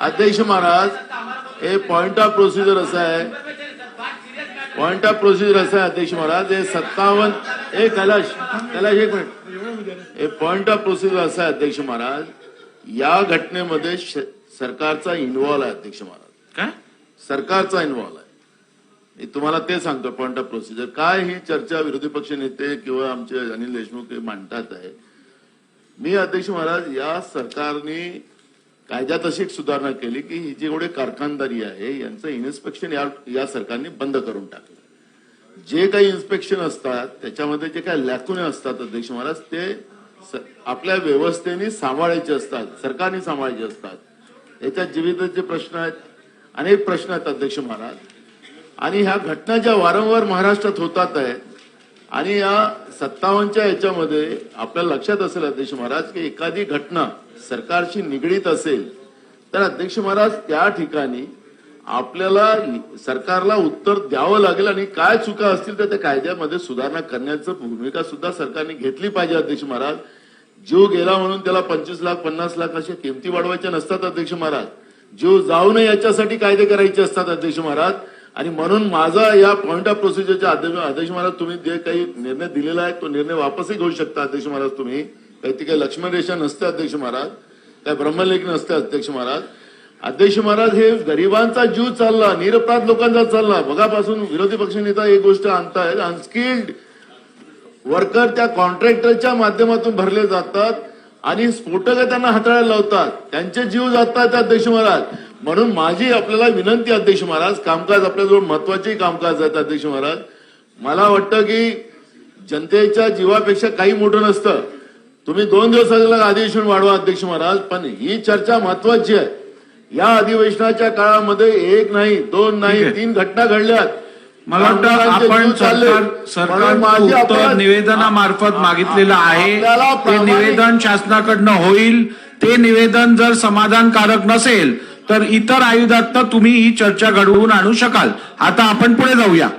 अध्यक्ष महाराज हे point of procedure असं आहे. पॉइंट ऑफ प्रोसिजर असं आहे अध्यक्ष महाराज. हे सत्तावन्न ए कैलाश कैलाश एक मिनिट हे पॉइंट ऑफ प्रोसिजर असं आहे अध्यक्ष महाराज. या घटनेमध्ये सरकारचा इन्व्हॉल्व आहे अध्यक्ष महाराज. काय? सरकारचा इन्व्हॉल्व आहे. मी तुम्हाला ते सांगतो पॉइंट ऑफ प्रोसिजर काय ही चर्चा विरोधी पक्ष नेते किंवा आमचे अनिल देशमुख हे मांडतात आहे? मी अध्यक्ष महाराज या सरकारने कायद्यात अशी एक सुधारणा केली की ही जेवढे कारखानदारी आहे यांचं इन्स्पेक्शन या या सरकारने बंद करून टाकलं. जे काही इन्स्पेक्शन असतात त्याच्यामध्ये जे काही लॅकुने असतात अध्यक्ष महाराज ते आपल्या व्यवस्थेने सांभाळायचे असतात सरकारने सांभाळायचे असतात. याच्यात जीविताचे प्रश्न आहेत अनेक प्रश्न आहेत अध्यक्ष महाराज. आणि ह्या घटना ज्या वारंवार महाराष्ट्रात होतात आहेत आणि या सत्तावन्नच्या याच्यामध्ये आपल्याला लक्षात असेल अध्यक्ष महाराज की एखादी घटना सरकारशी निगडीत असेल तर अध्यक्ष महाराज त्या ठिकाणी आपल्याला सरकारला उत्तर द्यावं लागेल आणि काय चुका असतील तर त्या कायद्यामध्ये सुधारणा करण्याचं भूमिका सुद्धा सरकारने घेतली पाहिजे अध्यक्ष महाराज. जीव गेला म्हणून त्याला पंचवीस लाख पन्नास लाख अशा किमती वाढवायच्या नसतात अध्यक्ष महाराज. जीव जाऊ नये याच्यासाठी कायदे करायचे असतात अध्यक्ष महाराज. आणि म्हणून माझा या पॉइंट ऑफ प्रोसिजरच्या अध्यक्ष अध्यक्ष महाराज तुम्ही जे काही निर्णय दिलेला आहे तो निर्णय वापसही घेऊ शकता अध्यक्ष महाराज तुम्ही. काही ती काही लक्ष्मण रेषा नसते अध्यक्ष महाराज. काय ब्रह्मलेख नसते अध्यक्ष महाराज. अध्यक्ष महाराज हे गरिबांचा जीव चालला निरपराध लोकांचा चालला. बघापासून विरोधी पक्ष नेता एक गोष्ट आणतायत अनस्किल्ड वर्कर त्या कॉन्ट्रॅक्टरच्या माध्यमातून भरले जातात आणि स्फोटक त्यांना हाताळायला लावतात. त्यांचे जीव जातात अध्यक्ष महाराज. म्हणून माझी आपल्याला विनंती अध्यक्ष महाराज कामकाज आपल्याजवळ महत्त्वाचे कामकाज आहेत अध्यक्ष महाराज. मला वाटतं की जनतेच्या जीवापेक्षा काही मोठं नसतं. तुम्ही दोन दिवसाला अधिवेशन वाढवा अध्यक्ष महाराज पण ही चर्चा महत्वाची आहे. या अधिवेशनाच्या काळामध्ये एक नाही दोन नाही. तीन घटना घडल्यात. मला वाटतं निवेदनामार्फत मागितलेलं आहे. ते निवेदन शासनाकडनं होईल. ते निवेदन जर समाधानकारक नसेल तर इतर आयुधात तुम्ही ही चर्चा घडवून आणू शकाल. आता आपण पुढे जाऊया.